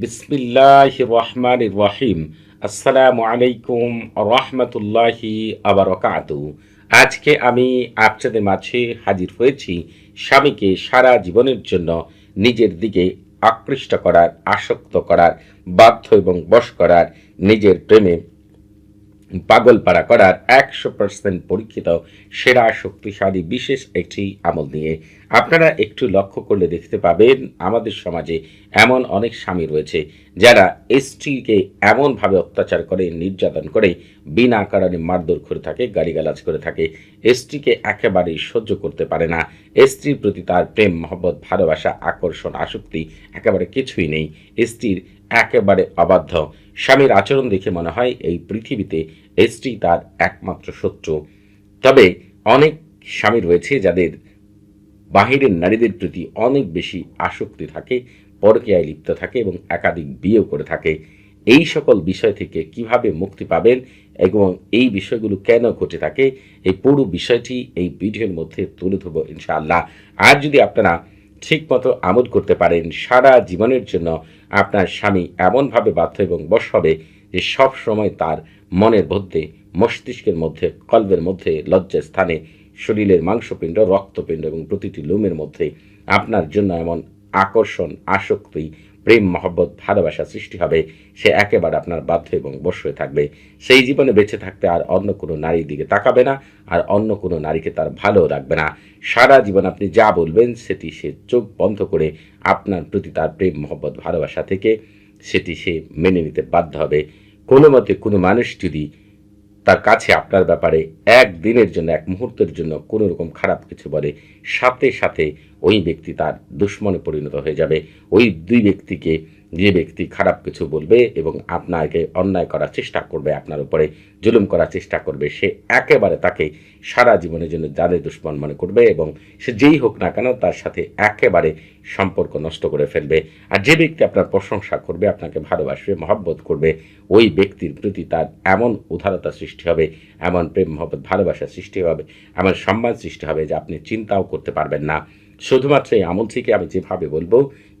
বিসমিল্লাহ রহমান রহিম। আসসালামু আলাইকুম রহমতুল্লাহি আবরকাত আজকে আমি আপনাদের মাঝে হাজির হয়েছি স্বামীকে সারা জীবনের জন্য নিজের দিকে আকৃষ্ট করার, আসক্ত করার, বাধ্য এবং বশ করার, নিজের প্রেমে পাগলপাড়া করার একশো পার্সেন্ট পরীক্ষিত, সেরা, শক্তিশালী, বিশেষ একটি আমল নিয়ে আপনারা একটু লক্ষ্য করলে দেখতে পাবেন আমাদের সমাজে এমন অনেক স্বামী রয়েছে যারা স্ত্রীকে এমনভাবে অত্যাচার করে, নির্যাতন করে, বিনা কারণে মারধর করে থাকে, গালিগালাজ করে থাকে। স্ত্রীকে একেবারেই সহ্য করতে পারে না। স্ত্রীর প্রতি তার প্রেম, মহব্বত, ভালোবাসা, আকর্ষণ, আসক্তি একেবারে কিছুই নেই। স্ত্রীর একেবারে অবাধ্য। স্বামীর আচরণ দেখে মনে হয় এই পৃথিবীতে স্ত্রী তার একমাত্র শত্রু। তবে অনেক স্বামী রয়েছে যাদের বাহিরের নারীদের প্রতি অনেক বেশি আসক্তি থাকে, পরকীয়ায় লিপ্ত থাকে এবং একাধিক বিয়েও করে থাকে। এই সকল বিষয় থেকে কীভাবে মুক্তি পাবেন এবং এই বিষয়গুলো কেন ঘটে থাকে, এই পুরো বিষয়টি এই ভিডিওর মধ্যে তুলে ধরবো ইনশাআল্লাহ। আর যদি আপনারা ঠিকমতো আমোদ করতে পারেন সারা জীবনের জন্য আপনার স্বামী এমনভাবে বাধ্য এবং বশ হবে যে সব সময় তার মনের মধ্যে, মস্তিষ্কের মধ্যে, কল্পের মধ্যে, লজ্জার স্থানে, শরীরের মাংসপিণ্ড, রক্তপিণ্ড এবং প্রতিটি লুমের মধ্যে আপনার জন্য এমন আকর্ষণ, আসক্তি প্রেম, মহব্বত, ভালোবাসা সৃষ্টি হবে। সে একেবারে আপনার বাধ্য এবং বশ হয়ে থাকবে। সেই জীবনে বেঁচে থাকতে আর অন্য কোনো নারীর দিকে তাকাবে না আর অন্য কোনো নারীকে তার ভালো রাখবে না। সারা জীবন আপনি যা বলবেন, সেটি সে চোখ বন্ধ করে আপনার প্রতি তার প্রেম, মহব্বত, ভালোবাসা থেকে সেটি সে মেনে নিতে বাধ্য হবে। কোনো মতে কোনো মানুষ যদি তার কাছে আপনার ব্যাপারে এক দিনের জন্য, এক মুহূর্তের জন্য কোনো রকম খারাপ কিছু বলে সাথে সাথে ওই ব্যক্তি তার দুশ্মনে পরিণত হয়ে যাবে। ওই দুই ব্যক্তিকে যে ব্যক্তি খারাপ কিছু বলবে এবং আপনাকে অন্যায় করার চেষ্টা করবে, আপনার উপরে জুলুম করার চেষ্টা করবে, সে একেবারে তাকে সারা জীবনের জন্য যাদের দুশ্মন মনে করবে এবং সে যেই হোক না কেন তার সাথে একেবারে সম্পর্ক নষ্ট করে ফেলবে। আর যে ব্যক্তি আপনার প্রশংসা করবে, আপনাকে ভালোবাসবে, মহব্বত করবে, ওই ব্যক্তির প্রতি তার এমন উদারতা সৃষ্টি হবে, এমন প্রেম, মহব্বত, ভালোবাসা সৃষ্টি হবে, এমন সম্মান সৃষ্টি হবে যে আপনি চিন্তাও করতে পারবেন না। শুধুমাত্র এই আমল থেকে আমি যেভাবে বলব,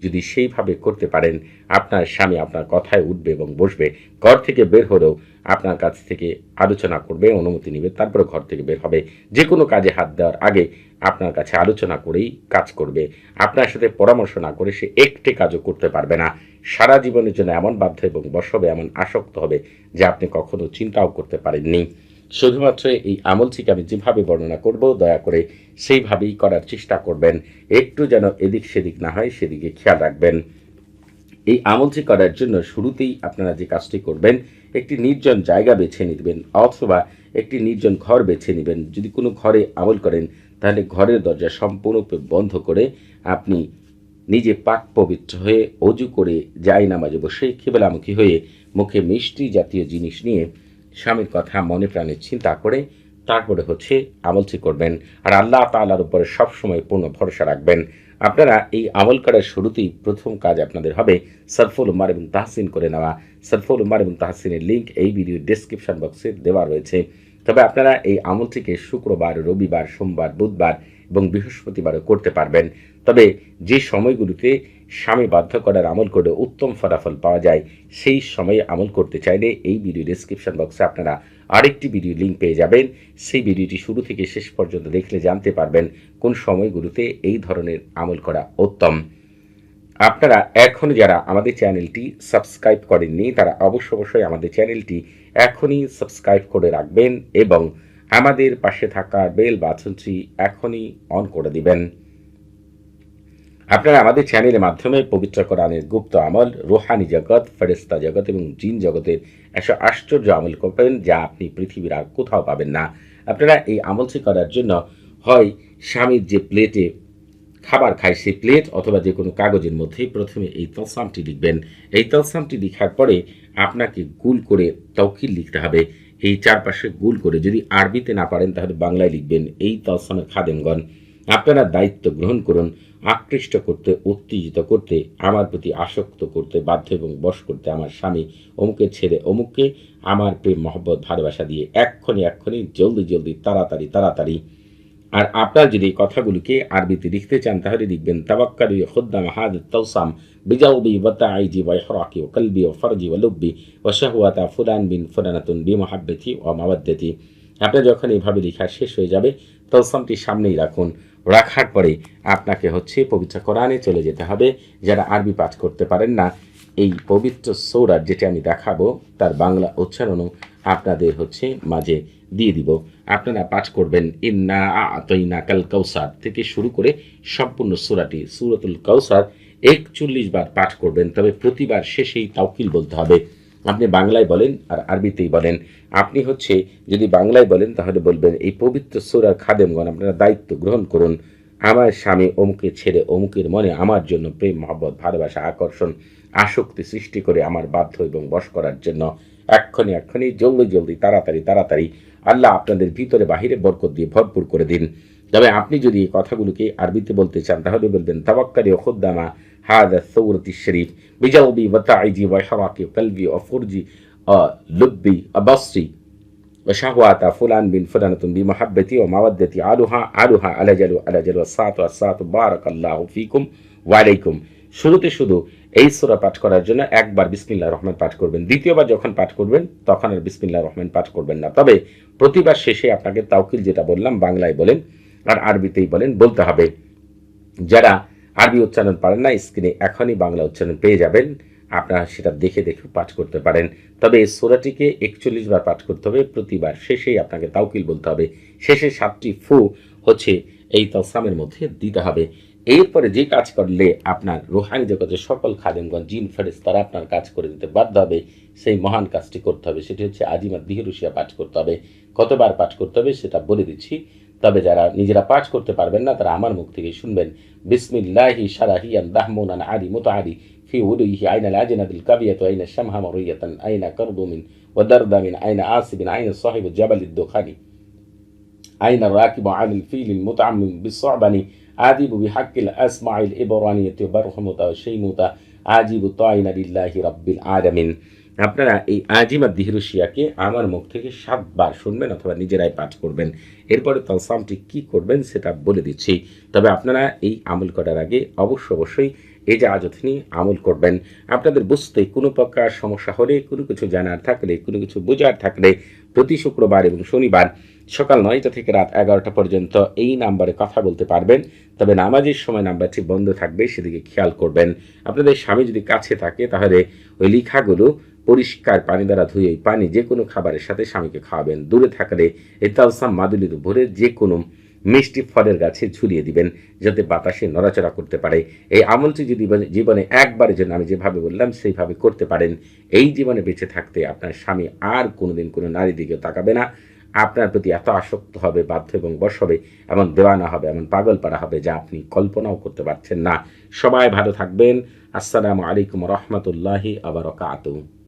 যদি সেইভাবে করতে পারেন, আপনার স্বামী আপনার কথায় উঠবে এবং বসবে, ঘর থেকে বের হলেও আপনার কাছ থেকে আলোচনা করবে, অনুমতি নেবে, তারপরে ঘর থেকে বের হবে। যে কোনো কাজে হাত দেওয়ার আগে আপনার কাছে আলোচনা করেই কাজ করবে। আপনার সাথে পরামর্শ না করে সে একটি কাজও করতে পারবে না। সারা জীবনের জন্য এমন বাধ্য এবং বশ হবে এমন আসক্ত হবে যে আপনি কখনো চিন্তাও করতে পারেননি। শুধুমাত্র এই আমলটিকে আমি যেভাবে বর্ণনা করব, দয়া করে সেইভাবেই করার চেষ্টা করবেন। একটু যেন এদিক সেদিক না হয়, সেদিকে খেয়াল রাখবেন। এই আমলটি করার জন্য শুরুতেই আপনারা যে কাজটি করবেন, একটি নির্জন জায়গা বেছে নিবেন, অথবা একটি নির্জন ঘর বেছে নেবেন। যদি কোনো ঘরে আমল করেন, তাহলে ঘরের দরজা সম্পূর্ণরূপে বন্ধ করে আপনি নিজে পাক পবিত্র হয়ে অজু করে যাই নামাজে বসে কেবলামুখী হয়ে মুখে মিষ্টি জাতীয় জিনিস নিয়ে স্বামীর কথা মনে প্রাণে চিন্তা করে তারপরে হচ্ছে আমলটি করবেন আর আল্লাহ তাআলার উপরে সবসময় পূর্ণ ভরসা রাখবেন। আপনারা এই আমল করার শুরুতেই প্রথম কাজ আপনাদের হবে সরফুল উমার এবং তাহসিন করে নেওয়া। সরফুল উমার এবং তাহসিনের লিঙ্ক এই ভিডিও ডেসক্রিপশন বক্সে দেওয়া রয়েছে। তবে আপনারা এই আমলটিকে শুক্রবার, রবিবার, সোমবার, বুধবার এবং বৃহস্পতিবারও করতে পারবেন। তবে যে সময়গুলিতে স্বামী বাধ্য করার আমল করে উত্তম ফলাফল পাওয়া যায়, সেই সময়ে আমল করতে চাইলে এই ভিডিও ডিসক্রিপশন বক্সে আপনারা আরেকটি ভিডিও লিঙ্ক পেয়ে যাবেন। সেই ভিডিওটি শুরু থেকে শেষ পর্যন্ত দেখলে জানতে পারবেন কোন সময়গুলোতে এই ধরনের আমল করা উত্তম। আপনারা এখন যারা আমাদের চ্যানেলটি সাবস্ক্রাইব করেননি, তারা অবশ্য অবশ্যই আমাদের চ্যানেলটি এখনই সাবস্ক্রাইব করে রাখবেন এবং আমাদের পাশে থাকা বেল বাটনটি এখনই অন করে দিবেন। আপনারা আমাদের চ্যানেলের মাধ্যমে পবিত্র কোরআনের গুপ্ত আমল, রোহানি জগৎ ফেরেস্তা জগৎ এবং জিন জগতের একশো আশ্চর্য আমল করবেন যা আপনি পৃথিবীর আর কোথাও পাবেন না। আপনারা এই আমলটি করার জন্য হয় স্বামীর যে প্লেটে খাবার খায় সেই প্লেট অথবা যে কোনো কাগজের মধ্যেই প্রথমে এই তলসামটি লিখবেন। এই তলসামটি লিখার পরে আপনাকে গুল করে তৌকিল লিখতে হবে। এই চারপাশে গুল করে যদি আরবিতে না পারেন তাহলে বাংলায় লিখবেন, এই তলসামের খাদেমগণ। আপনারা দায়িত্ব গ্রহণ করুন, আকৃষ্ট করতে, উত্তেজিত করতে, আমার প্রতি আসক্ত করতে, বাধ্য এবং বশ করতে আমার স্বামী অমুকের ছেলে অমুককে আমার প্রেম, মহব্বত, ভালোবাসা দিয়ে এক্ষণি এক্ষণি জলদি জলদি, তাড়াতাড়ি তাড়াতাড়ি। আর আপনার যদি এই কথাগুলিকে আরবিতে লিখতে চান, তাহলে লিখবেন তাবাক্কালু খুদ্দাম হাদ তৌসাম বিজাউবি ওয়াতাইজি ওয়া ইহরাকি ওয়া কলবি ওয়া ফারজি ওয়া লুব্বি ওয়া শাহওয়াতা ফুলান বিন ফুলানাতুন বি মুহাব্বতি ওয়া মাওয়াদ্দাতি। আপনার যখন এইভাবে লেখা শেষ হয়ে যাবে তৌসামটি সামনেই রাখুন। রাখার পরে আপনাকে হচ্ছে পবিত্র কোরআনে চলে যেতে হবে। যারা আরবি পাঠ করতে পারেন না, এই পবিত্র সৌরার যেটি আমি দেখাবো, তার বাংলা উচ্চারণও আপনাদের হচ্ছে মাঝে দিয়ে দিব। আপনারা পাঠ করবেন, ইন্না আতইনা কাল কৌসার থেকে শুরু করে সম্পূর্ণ সূরাটি, সুরতুল কৌসার একচল্লিশ বার পাঠ করবেন। তবে প্রতিবার শেষেই তাওকিল বলতে হবে। আপনি বাংলায় বলেন আর আরবিতেই বলেন। আপনি হচ্ছে যদি বাংলায় বলেন, তাহলে বলবেন এই পবিত্র সুরার খাদেমগণ আপনারা দায়িত্ব গ্রহণ করুন। আমার স্বামী অমুকে ছেড়ে অমুকের মনে আমার জন্য প্রেম, মহব্বত, ভালোবাসা, আকর্ষণ, আসক্তি সৃষ্টি করে আমার বাধ্য এবং বশ করার জন্য। এক্ষণি এক্ষণি জলদি জলদি, তাড়াতাড়ি তাড়াতাড়ি আল্লাহ আপনাদের ভিতরে বাহিরে বরকত দিয়ে ভরপুর করে দিন। তবে আপনি যদি এই কথাগুলোকে আরবিতে বলতে চান, তাহলে বলবেন তাবাক্কারি ও খুদ্দামা হাদা সৌরতি শরীফ বিজাউবি ওয়াতাইজি ওয়াহরাকি কলবি ও ফুরজি লুব্বি অবশ্রী وشهوات فلان بن فلانة بمحبتي ومودتي علها علها على جلو على جلو الساعة والساعة بارك الله فيكم وعليكم শুরুতে শুধু এই সূরা পাঠ করার জন্য একবার বিসমিল্লাহ রহমান পাঠ করবেন দ্বিতীয়বার যখন পাঠ করবেন তখন আর বিসমিল্লাহ রহমান পাঠ করবেন না তবে প্রতিবার শেষে আপনাকে তাওকিল যেটা বললাম বাংলায় বলেন আর আরবিতেই বলেন বলতে হবে যারা আরবি উচ্চারণ পারেন না, স্ক্রিনে এখনই বাংলা উচ্চারণ পেয়ে যাবেন। আপনারা সেটা দেখে দেখে পাঠ করতে পারেন। তবে এই সোরাটিকে একচল্লিশ বার পাঠ করতে হবে, প্রতিবার শেষেই আপনাকে তাওকিল বলতে হবে। শেষে সাতটি ফু হচ্ছে এই তসামের মধ্যে দিতে হবে। এরপরে যে কাজ করলে আপনার রুহানি জগতের সকল খাদেমগঞ্জ জিন ফেরেস তারা আপনার কাজ করে দিতে বাধ্য হবে, সেই মহান কাজটি করতে হবে। সেটি হচ্ছে আজিমার দিহরুশিয়া পাঠ করতে হবে। কতবার পাঠ করতে হবে সেটা বলে দিচ্ছি। তবে যারা নিজেরা পাঠ করতে পারবেন না তারা আমার মুখ থেকে শুনবেন বিসমিল্লাহি সারাহিয়ান দাহমুনান আদি মুতাহারি في وليه أين الأجنة الكبية أين الشمها مرية أين كرب من ودرد من أين آسب أين صاحب الجبل الدخاني أين الراكب على الفيل المتعمم بالصعبن آدب بحق الأسمع الإبرانية برحمة وشيمة আজিব তাইনা লিল্লাহি রাব্বিল আলামিন আপনারা এই আজিমা দিহরুশিয়াকে আমার মুখ থেকে সাতবার শুনবেন অথবা নিজেরাই পাঠ করবেন। এরপরে তালসামটি কি করবেন সেটা বলে দিচ্ছি। তবে আপনারা এই আমল করার আগে অবশ্য অবশ্যই এই যে আজথিনী আমল করবেন, আপনাদের বুঝতে কোনো প্রকার সমস্যা হলে, কোনো কিছু জানার থাকলে, কোনো কিছু বোঝার থাকলে প্রতি শুক্রবার এবং শনিবার সকাল নয়টা থেকে রাত এগারোটা পর্যন্ত এই নাম্বারে কথা বলতে পারবেন। তবে নামাজের সময় নাম্বারটি বন্ধ থাকবে, সেদিকে খেয়াল করবেন। আপনাদের স্বামী যদি কাছে থাকে, তাহলে ওই লেখাগুলো পরিষ্কার পানি দ্বারা ধুয়ে এই পানি যে কোনো খাবারের সাথে স্বামীকে খাওয়াবেন। দূরে থাকলে এই তালসাম মাদুলিতে যে কোনো মিষ্টি ফলের গাছে ঝুলিয়ে দিবেন যাতে বাতাসে নড়াচড়া করতে পারে। এই আমলটি যদি জীবনে একবারের জন্য আমি যেভাবে বললাম, সেইভাবে করতে পারেন। এই জীবনে বেঁচে থাকতে আপনার স্বামী আর কোনোদিন কোনো নারী দিকে তাকাবে না। আপনার প্রতি এত আসক্ত হবে, বাধ্য এবং বশ হবে, এমন দেওয়ানা হবে, এমন পাগল পাড়া হবে যা আপনি কল্পনাও করতে পারছেন না। সবাই ভালো থাকবেন। আসসালামু আলাইকুম রহমতুল্লাহি আবার